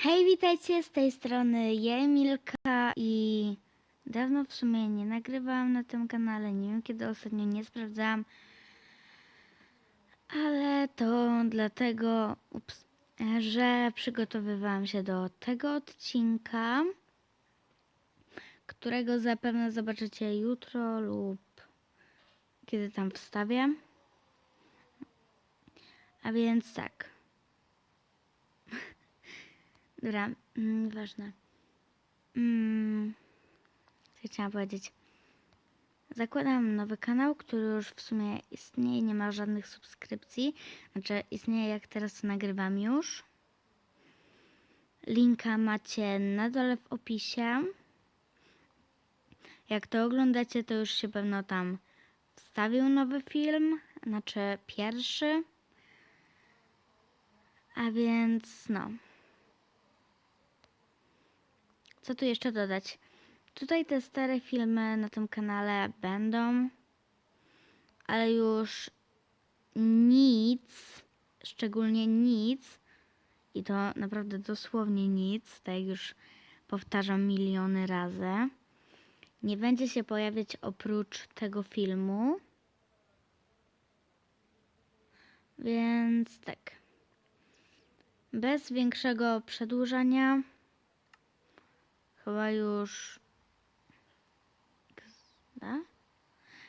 Hej, witajcie z tej strony ja Emilka i dawno w sumie nie nagrywałam na tym kanale, nie wiem kiedy ostatnio nie sprawdzałam, ale to dlatego, ups, że przygotowywałam się do tego odcinka, którego zapewne zobaczycie jutro lub kiedy tam wstawię. A więc tak. Dobra, mm, ważne. Mm, co chciałam powiedzieć? Zakładam nowy kanał, który już w sumie istnieje, nie ma żadnych subskrypcji. Znaczy, istnieje jak teraz nagrywam już. Linka macie na dole w opisie. Jak to oglądacie, to już się pewno tam wstawił nowy film, znaczy pierwszy. A więc no. Co tu jeszcze dodać? Tutaj te stare filmy na tym kanale będą, ale już nic, szczególnie nic, i to naprawdę dosłownie nic, tak jak już powtarzam miliony razy, nie będzie się pojawiać oprócz tego filmu. Więc tak. Bez większego przedłużania. Chyba już. Da?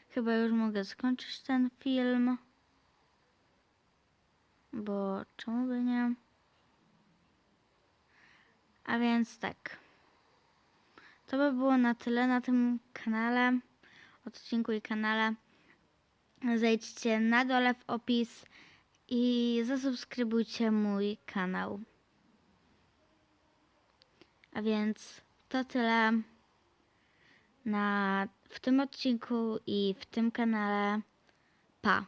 Chyba już mogę skończyć ten film. Bo czemu by nie? A więc tak. To by było na tyle na tym kanale, odcinku i kanale. Zejdźcie na dole w opis i zasubskrybujcie mój kanał. A więc to tyle na, w tym odcinku i w tym kanale. Pa!